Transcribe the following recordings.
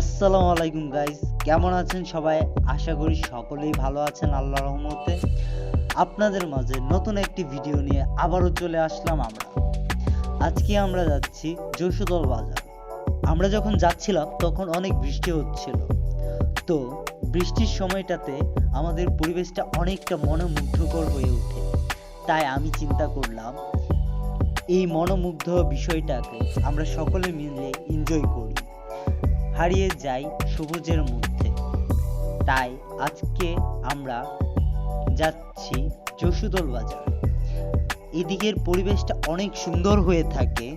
আসসালামু আলাইকুম গাইস কেমন আছেন সবাই? আশা করি সকলেই ভালো আছেন, আল্লাহ রহমতে। আপনাদের মাঝে নতুন একটি ভিডিও নিয়ে আবারও চলে আসলাম আমরা। আজকে আমরা যাচ্ছি যশোদল বাজার। আমরা যখন যাচ্ছিলাম, তখন অনেক বৃষ্টি হচ্ছিল। তো বৃষ্টির সময়টাতে আমাদের পরিবেশটা অনেকটা মনোমুগ্ধকর হয়ে ওঠে। তাই আমি চিন্তা করলাম, এই মনোমুগ্ধ বিষয়টাকে আমরা সকলে মিলে এনজয় করি হারিয়ে যাই সবুজের মধ্যে। তাই আজকে আমরা যাচ্ছি যশুদল বাজার। এদিকের পরিবেশটা অনেক সুন্দর হয়ে থাকে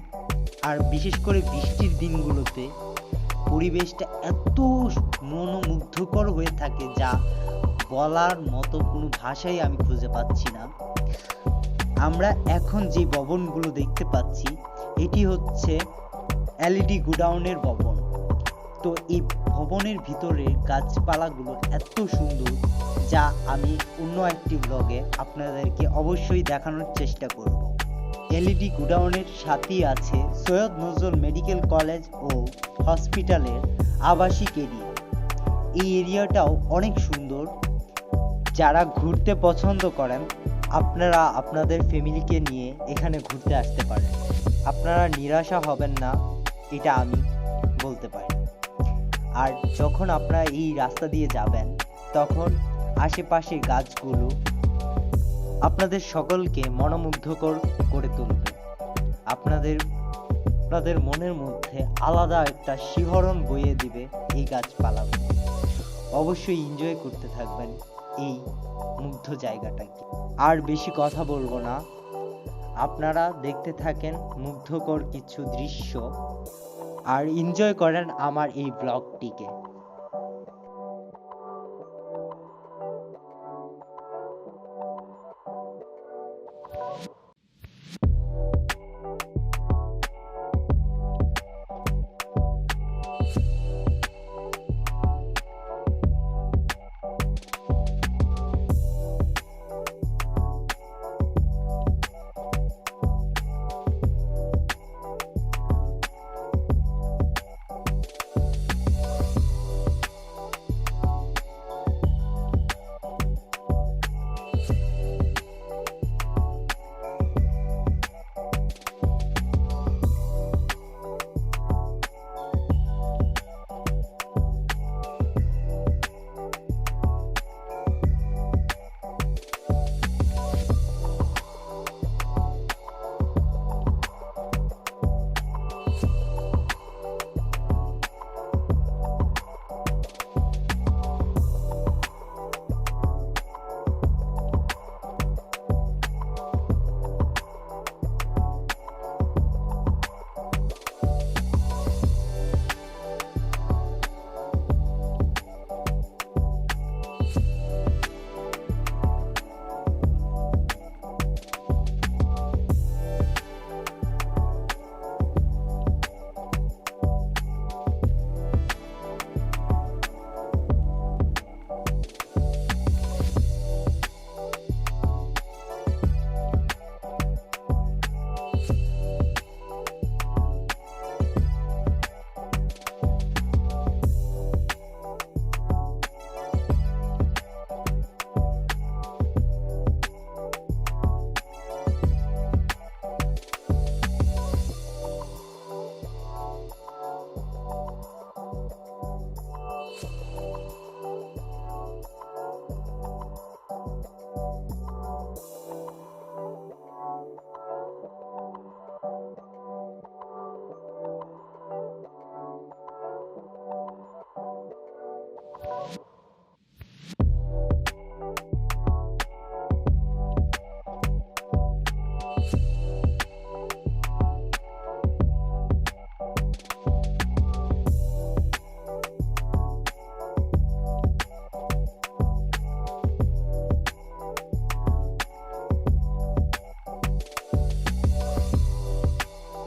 আর বিশেষ করে বৃষ্টির দিনগুলোতে পরিবেশটা এত মনোমুগ্ধকর হয়ে থাকে যা বলার মতো কোনো ভাষাই আমি খুঁজে পাচ্ছি না। আমরা এখন যে ভবনগুলো দেখতে পাচ্ছি, এটি হচ্ছে এলইডি গোডাউনের ভবন। তো এই ভবনের ভিতরে গাছপালাগুলো এত সুন্দর, যা আমি অন্য একটি ব্লগে আপনাদেরকে অবশ্যই দেখানোর চেষ্টা করব। এলইডি গুডাউনের সাথেই আছে সৈয়দ নজরুল মেডিকেল কলেজ ও হসপিটালের আবাসিক এরিয়া। এই এরিয়াটাও অনেক সুন্দর। যারা ঘুরতে পছন্দ করেন, আপনারা আপনাদের ফ্যামিলিকে নিয়ে এখানে ঘুরতে আসতে পারেন। আপনারা নিরাশা হবেন না, এটা আমি বলতে পারি। আর যখন আপনারা এই রাস্তা দিয়ে যাবেন, তখন আশেপাশে গাছগুলো আপনাদের সকলকে মনোমুগ্ধকর করে তুলবে। আপনাদের আপনাদের মনের মধ্যে আলাদা একটা শিহরণ বইয়ে দিবে এই গাছপালাগুলো অবশ্যই এনজয় করতে থাকবেন এই মুগ্ধ জায়গাটাকে। আর বেশি কথা বলব না। আপনারা দেখতে থাকেন মুগ্ধকর কিছু দৃশ্য। আর এনজয় করেন আমার এই ব্লগটিকে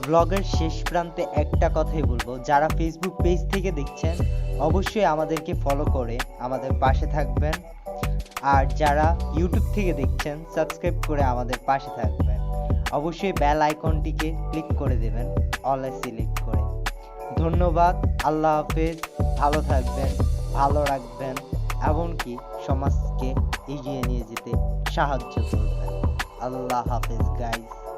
ব্লগের শেষ প্রান্তে একটা কথাই বলব। যারা ফেসবুক পেজ থেকে দেখছেন, অবশ্যই আমাদেরকে ফলো করে আমাদের পাশে থাকবেন। আর যারা ইউটিউব থেকে দেখছেন সাবস্ক্রাইব করে আমাদের পাশে থাকবেন। অবশ্যই বেল আইকনটিকে ক্লিক করে দেবেন অল সিলেক্ট করে। ধন্যবাদ, আল্লাহ হাফেজ। ভালো থাকবেন, ভালো রাখবেন, এমনকি সমাজকে এগিয়ে নিয়ে যেতে সাহায্য করবেন। আল্লাহ হাফেজ গাইজ